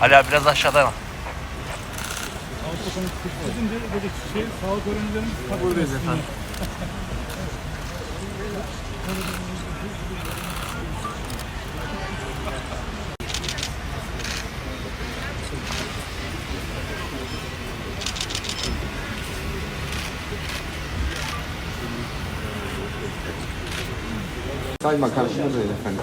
Ali abi biraz aşağıdan. Gidince böyle şey, sağlık öğrencilerimiz Buradayız efendim. Kaymakam buradayız efendim.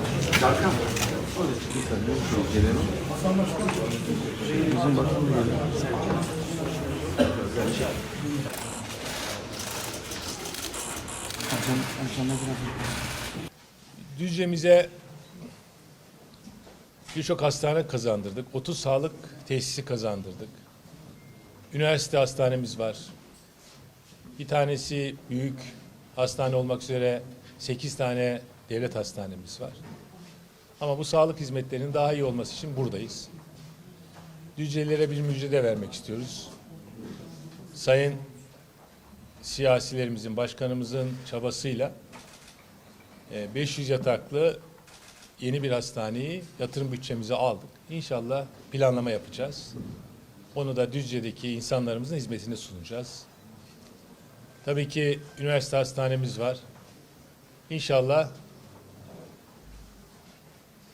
Düzce'mize birçok hastane kazandırdık. 30 sağlık tesisi kazandırdık. Üniversite hastanemiz var. Bir tanesi büyük hastane olmak üzere 8 tane devlet hastanemiz var. Ama bu sağlık hizmetlerinin daha iyi olması için buradayız. Düzcelilere bir müjde vermek istiyoruz. Sayın siyasilerimizin, başkanımızın çabasıyla e, 500 yataklı yeni bir hastaneyi yatırım bütçemize aldık. İnşallah planlama yapacağız. Onu da Düzce'deki insanlarımızın hizmetine sunacağız. Tabii ki üniversite hastanemiz var. İnşallah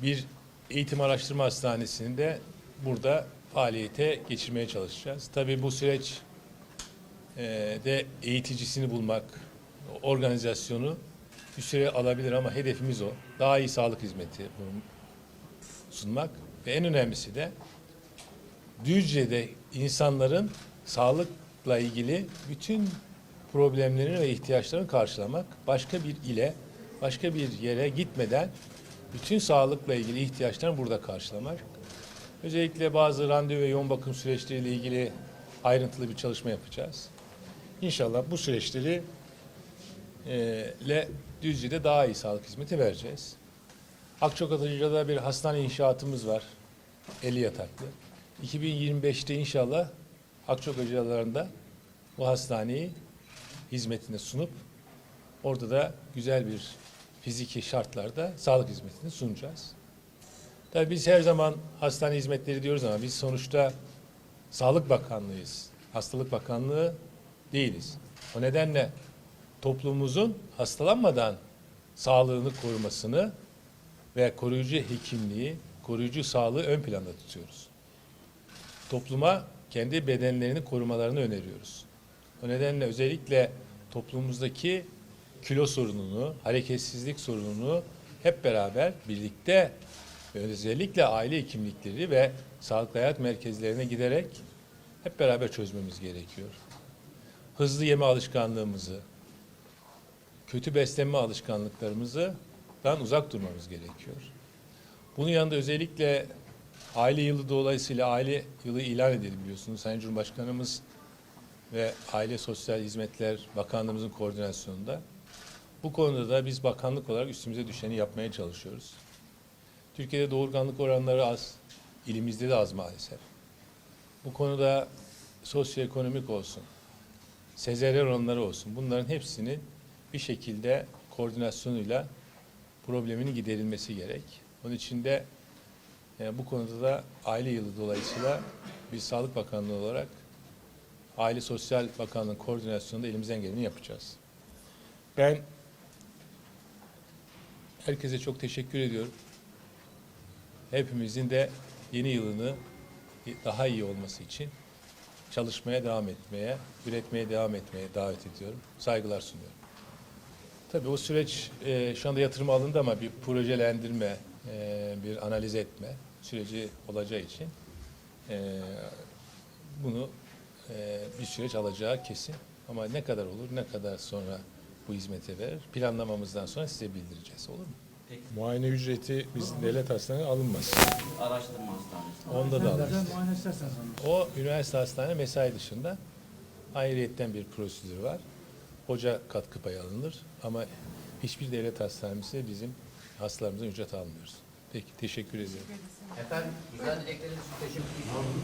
bir eğitim araştırma hastanesini de burada faaliyete geçirmeye çalışacağız. Tabii bu süreç e, de eğiticisini bulmak, organizasyonu bir süre alabilir ama hedefimiz o. Daha iyi sağlık hizmeti sunmak ve en önemlisi de Düzce'de insanların sağlıkla ilgili bütün problemlerini ve ihtiyaçlarını karşılamak, başka bir ile, başka bir yere gitmeden bütün sağlıkla ilgili ihtiyaçlarını burada karşılamak. Özellikle bazı randevu ve yoğun bakım süreçleriyle ilgili ayrıntılı bir çalışma yapacağız. İnşallah bu süreçleri e, ile Düzce'de daha iyi sağlık hizmeti vereceğiz. Akçakocalı'da bir hastane inşaatımız var. 50 yataklı. 2025'te inşallah Akçakocalılarında bu hastaneyi hizmetine sunup orada da güzel bir fiziki şartlarda sağlık hizmetini sunacağız. Tabii biz her zaman hastane hizmetleri diyoruz ama biz sonuçta Sağlık Bakanlığıyız. Hastalık Bakanlığı değiliz. O nedenle toplumumuzun hastalanmadan sağlığını korumasını ve koruyucu hekimliği, koruyucu sağlığı ön planda tutuyoruz. Topluma kendi bedenlerini korumalarını öneriyoruz. O nedenle özellikle toplumumuzdaki kilo sorununu, hareketsizlik sorununu hep beraber birlikte özellikle aile hekimlikleri ve sağlıklı hayat merkezlerine giderek hep beraber çözmemiz gerekiyor. Hızlı yeme alışkanlığımızı, kötü beslenme alışkanlıklarımızdan uzak durmamız gerekiyor. Bunun yanında özellikle aile yılı dolayısıyla aile yılı ilan edildi biliyorsunuz. Sayın Cumhurbaşkanımız ve Aile Sosyal Hizmetler Bakanlığımızın koordinasyonunda. Bu konuda da biz bakanlık olarak üstümüze düşeni yapmaya çalışıyoruz. Türkiye'de doğurganlık oranları az, ilimizde de az maalesef. Bu konuda sosyoekonomik olsun, sezeryen oranları olsun bunların hepsinin bir şekilde koordinasyonuyla probleminin giderilmesi gerek. Onun için de e, bu konuda da aile yılı dolayısıyla biz Sağlık Bakanlığı olarak Aile Sosyal Bakanlığı koordinasyonunda elimizden geleni yapacağız. Ben herkese çok teşekkür ediyorum. Hepimizin de yeni yılını daha iyi olması için çalışmaya devam etmeye, üretmeye devam etmeye davet ediyorum. Saygılar sunuyorum. Tabii o süreç e, şu anda yatırıma alındı ama bir projelendirme, e, bir analiz etme süreci olacağı için e, bunu e, bir süreç alacağı kesin. Ama ne kadar olur, ne kadar sonra bu hizmete verir planlamamızdan sonra size bildireceğiz. Olur mu? Muayene ücreti biz devlet hastaneye alınmaz. Araştırma hastanesi. Onda da alırız. muayene isterseniz alın. O üniversite hastane mesai dışında ayrıyetten bir prosedür var. Hoca katkı payı alınır ama hiçbir devlet hastanemizde bizim hastalarımızdan ücret almıyoruz. Peki teşekkür ediyorum. Efendim güzel dilekleriniz için teşekkür ederim.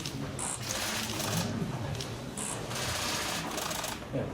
Evet.